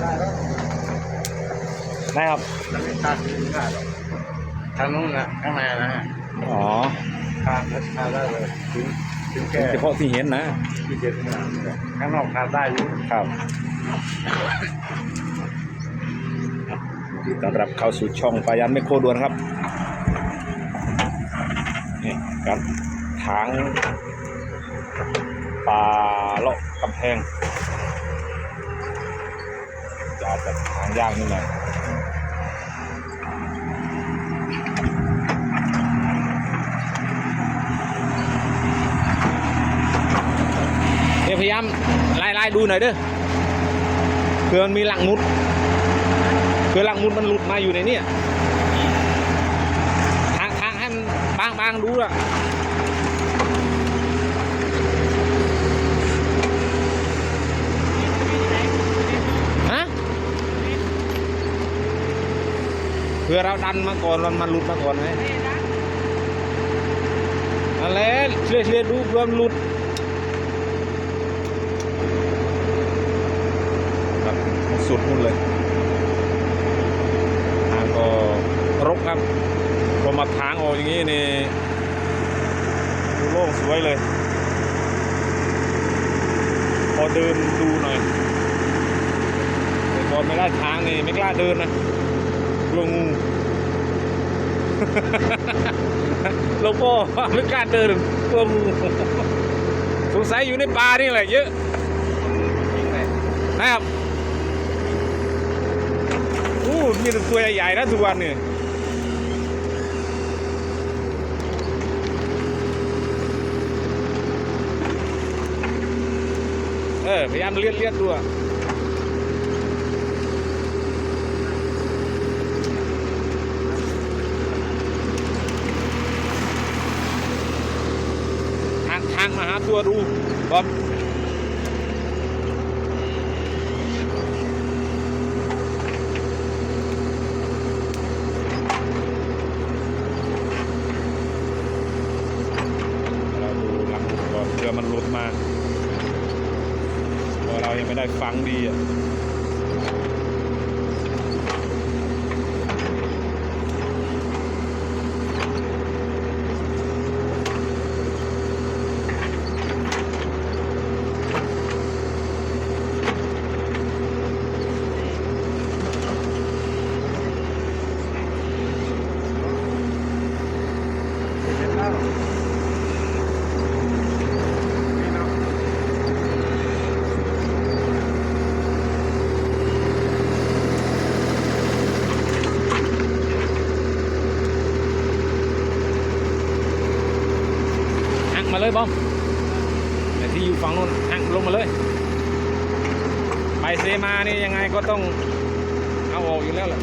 ได้แล้วนะครับแล้วไม่ตัดไม่ได้หรอกทางนู้นนะข้างในนะฮะอ๋อทานทานได้เลยถึงถึงแก่เฉพาะที่เห็นนะที่เจ็ดขนาดนี้ข้างนอกทานได้อยู่ครับยินดีต้อนรับเข้าสู่ช่องปายันไม่โครด่วนครับนี่การถางป่าเลาะกำแพงจะ อาจจะถางยากนิดหน่อยเดี๋ยวพยายามไล่ไล่ดูหน่อยเด้อเผื่อมันมีหลังมุดเผื่อหลังมุดมันหลุดมาอยู่ในนี้ทางทางให้มันบางบางดูอะ ผื่อเราดันมาก่อนมันมันหลุดมาก่อนไหมอะไรเชื่อเชื่อดูเผื่อมหลุดครับสุดนู่นเลยทางก็รกครับพอมาทางออกอย่างนี้นี่ดูโล่งสวยเลย พอเดินดูหน่อยแต่ก่อนไม่ได้ทางนี่ไม่กล้าเดินนะ ลัวงูหลวงพ่อไม่กล้าเดินกลัวงูสงสัยอยู่ในป่านี่แหละเยอะนะครับอู้มีแต่ตัวใหญ่ๆนะทุกวันนี่เออพยายามเลียดเลียดดูางมาหาตัวดูบอมเราดูหลังก่อนเพื่อมันหลุดมาเพราะเรายังไม่ได้ฟังดีอะ เลยบอมแต่ที่อยู่ฝั่งนู้นนั่งลงมาเลย ไปเซมานี่ยังไงก็ต้องเอาออกอยู่แล้วแหละ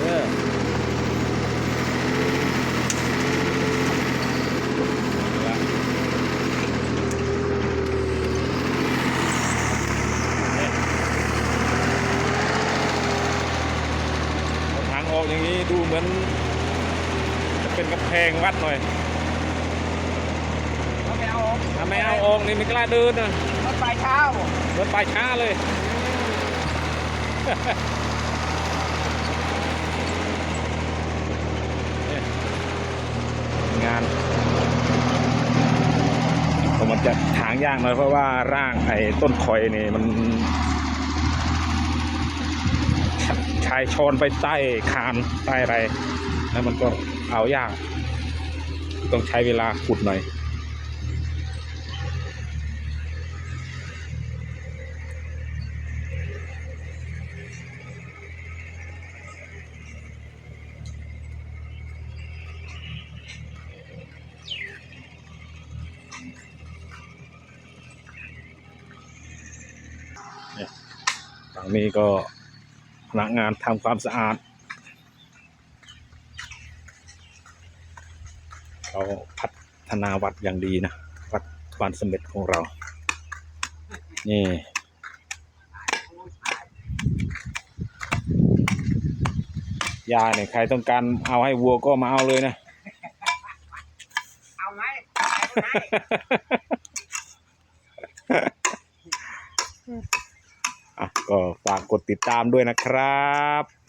เออเอาละเอาทางออกอย่างนี้ดู เหมือน จะเป็นกำแพงวัดหน่อยเขาไม่เอาถ้าไม่เอาออกนี่ไม่กล้าเดินนะรถไฟเช้าเดินไปช้าเลยเนี่ยงานผมมันจะถางยากหน่อยเพราะว่าร่างไอ้ต้นคอยนี่มันชชายชอนไปใต้คานใต้อะไรแล้วมันก็เอายาก ต้องใช้เวลาขุดหน่อย ฝั่งนี้ก็ พนักงานทำความสะอาดเราพัฒนาวัดอย่างดีนะ วัดบานสมเด็จของเรา นี่ยาเนี่ยใครต้องการเอาให้วัวก็มาเอาเลยนะ เอาไหมเอาไหมอะ ก็ฝากกดติดตามด้วยนะครับ